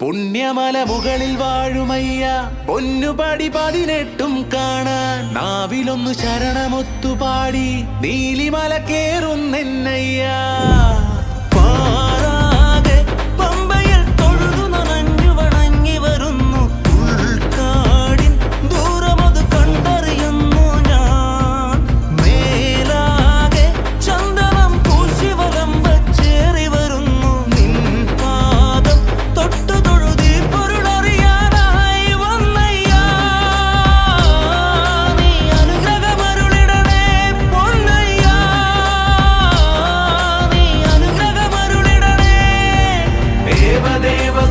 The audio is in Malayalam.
പുണ്യമല മുകളിൽ വാഴുമയ്യ. പൊന്നുപടി പതിനെട്ടും കാണാൻ. നാവിലൊന്നു ശരണമൊത്തുപാടി. നീലിമല കേറുന്നെന്നയ്യ. ದೇವ